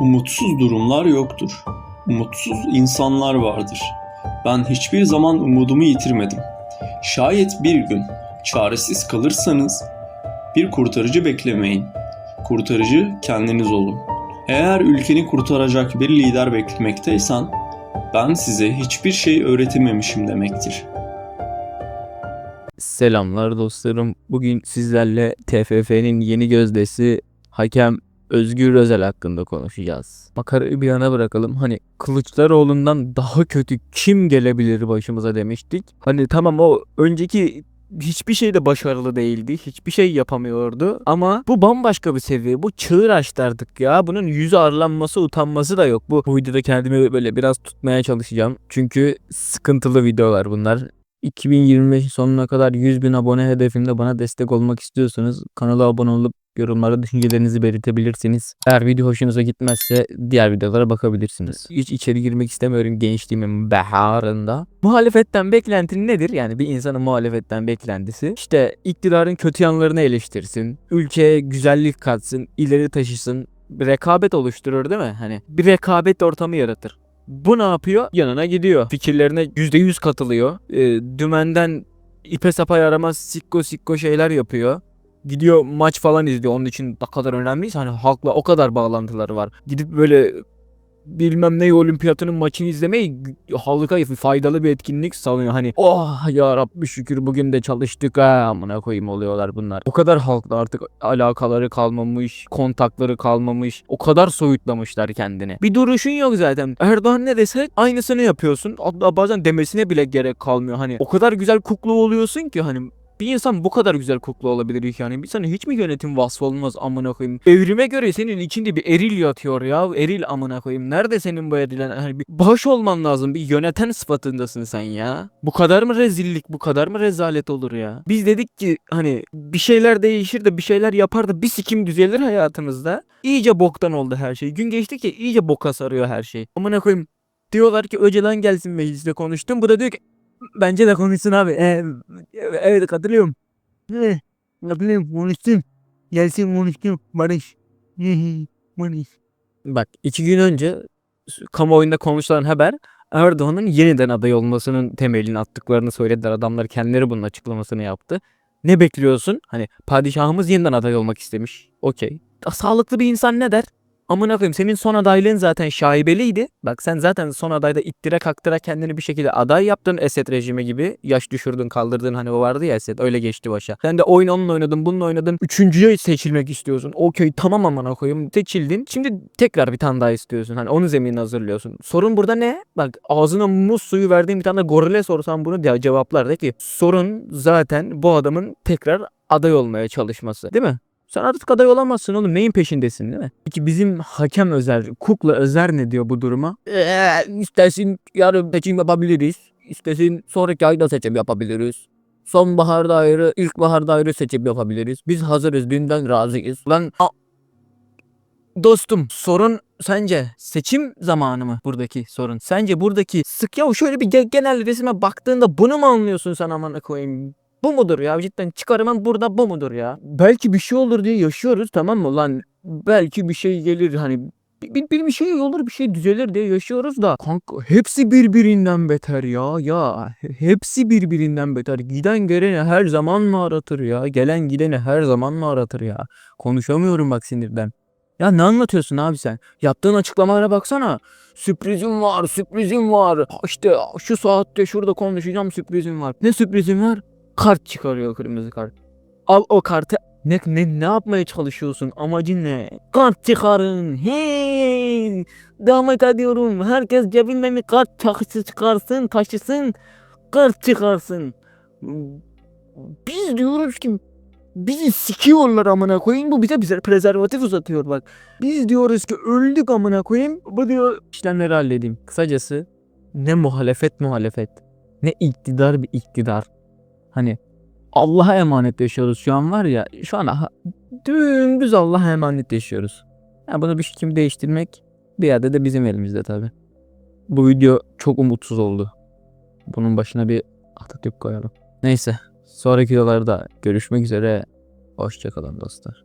Umutsuz durumlar yoktur. Umutsuz insanlar vardır. Ben hiçbir zaman umudumu yitirmedim. Şayet bir gün çaresiz kalırsanız bir kurtarıcı beklemeyin. Kurtarıcı kendiniz olun. Eğer ülkeni kurtaracak bir lider beklemekteysen ben size hiçbir şey öğretememişim demektir. Selamlar dostlarım. Bugün sizlerle TFF'nin yeni gözdesi hakem Özgür Özel hakkında konuşacağız. Makarayı bir yana bırakalım. Hani Kılıçdaroğlu'ndan daha kötü kim gelebilir başımıza demiştik. Hani tamam o önceki hiçbir şeyde başarılı değildi. Hiçbir şey yapamıyordu. Ama bu bambaşka bir seviye. Bu çığır açtı artık ya. Bunun yüzü arlanması, utanması da yok. Bu, bu videoda kendimi böyle biraz tutmaya çalışacağım. Çünkü sıkıntılı videolar bunlar. 2025 sonuna kadar 100 bin abone hedefimde bana destek olmak istiyorsanız kanala abone olup yorumlara düşüncelerinizi belirtebilirsiniz. Eğer video hoşunuza gitmezse diğer videolara bakabilirsiniz. Hiç içeri girmek istemiyorum gençliğimin baharında. Muhalefetten beklentin nedir? Yani bir insanın muhalefetten beklentisi. İşte iktidarın kötü yanlarını eleştirsin. Ülkeye güzellik katsın, ileri taşısın. Bir rekabet oluşturur değil mi? Hani bir rekabet ortamı yaratır. Bu ne yapıyor? Yanına gidiyor. Fikirlerine %100 katılıyor. E, dümenden ipe sapa yaramaz sikko sikko şeyler yapıyor. Gidiyor maç falan izliyor. Onun için ne kadar önemliyse hani halkla o kadar bağlantıları var. Gidip böyle bilmem ne olimpiyatının maçını izlemeyi halka faydalı bir etkinlik sanıyor. Hani oh ya Rabbi şükür bugün de çalıştık ha amına koyayım oluyorlar bunlar. O kadar halkla artık alakaları kalmamış, kontakları kalmamış. O kadar soyutlamışlar kendini. Bir duruşun yok zaten. Erdoğan ne dese aynısını yapıyorsun. Hatta bazen demesine bile gerek kalmıyor. Hani o kadar güzel kuklu oluyorsun ki hani bir insan bu kadar güzel kukla olabilir yani. Bir sana hiç mi yönetim vasfı olmaz amına koyayım? Evrime göre senin içinde bir eril yatıyor ya. Eril amına koyayım. Nerede senin bu erilen? Hani bir baş olman lazım. Bir yöneten sıfatındasın sen ya. Bu kadar mı rezillik? Bu kadar mı rezalet olur ya? Biz dedik ki hani bir şeyler değişir de bir şeyler yapar da bir sikim düzelir hayatımızda. İyice boktan oldu her şey. Gün geçtikçe iyice boka sarıyor her şey. Amına koyayım. Diyorlar ki Öcalan gelsin mecliste konuştum. Bu da diyor ki Bence de konuşsun abi. Ee, evet katılıyorum. Evet, katılıyorum konuşsun. Gelsin konuşsun Barış. Barış. Bak iki gün önce kamuoyunda konuşulan haber Erdoğan'ın yeniden aday olmasının temelini attıklarını söylediler. Adamlar kendileri bunun açıklamasını yaptı. Ne bekliyorsun? Hani padişahımız yeniden aday olmak istemiş. Okey. Sağlıklı bir insan ne der? Amına koyayım senin son adaylığın zaten şaibeliydi. Bak sen zaten son adayda ittire kaktıra kendini bir şekilde aday yaptın Esed rejimi gibi. Yaş düşürdün kaldırdın hani o vardı ya Esed öyle geçti başa. Sen de oyun onunla oynadın bununla oynadın. Üçüncüye seçilmek istiyorsun. Okey tamam amına koyayım seçildin. Şimdi tekrar bir tane daha istiyorsun. Hani onun zeminini hazırlıyorsun. Sorun burada ne? Bak ağzına muz suyu verdiğim bir tane gorile sorsam bunu cevaplar de ki sorun zaten bu adamın tekrar aday olmaya çalışması. Değil mi? Sen artık aday olamazsın oğlum. Neyin peşindesin değil mi? Peki bizim hakem Özer, Kukla Özer ne diyor bu duruma? Ee, istersin yarın seçim yapabiliriz. İstersin sonraki ayda seçim yapabiliriz. Sonbaharda ayrı, ilkbaharda ayrı seçim yapabiliriz. Biz hazırız, dünden razıyız. Lan a- Dostum sorun sence seçim zamanı mı buradaki sorun? Sence buradaki sık ya şöyle bir ge- genel resme baktığında bunu mu anlıyorsun sen amına koyayım? Bu mudur ya? Cidden çıkarımın burada bu mudur ya? Belki bir şey olur diye yaşıyoruz tamam mı? Lan? Belki bir şey gelir hani bir, bir, bir şey olur bir şey düzelir diye yaşıyoruz da. Kanka hepsi birbirinden beter ya ya. Hepsi birbirinden beter. Giden geleni her zaman mı aratır ya? Gelen gideni her zaman mı aratır ya? Konuşamıyorum bak sinirden. Ya ne anlatıyorsun abi sen? Yaptığın açıklamalara baksana. Sürprizim var sürprizim var. İşte şu saatte şurada konuşacağım sürprizim var. Ne sürprizim var kart çıkarıyor kırmızı kart. Al o kartı. Ne, ne, ne yapmaya çalışıyorsun? Amacın ne? Kart çıkarın. Hey! Damat ediyorum. Herkes cebinden bir kart takısı çıkarsın, taşısın. Kart çıkarsın. Biz diyoruz ki bizi sikiyorlar amına koyayım. Bu bize bize prezervatif uzatıyor bak. Biz diyoruz ki öldük amına koyayım. Bu diyor işlemleri halledeyim. Kısacası ne muhalefet muhalefet. Ne iktidar bir iktidar. Hani Allah'a emanet yaşıyoruz şu an var ya şu an dümdüz Allah'a emanet yaşıyoruz. Yani bunu bir kim değiştirmek bir yerde de bizim elimizde tabi. Bu video çok umutsuz oldu. Bunun başına bir Atatürk koyalım. Neyse sonraki videolarda görüşmek üzere. Hoşçakalın dostlar.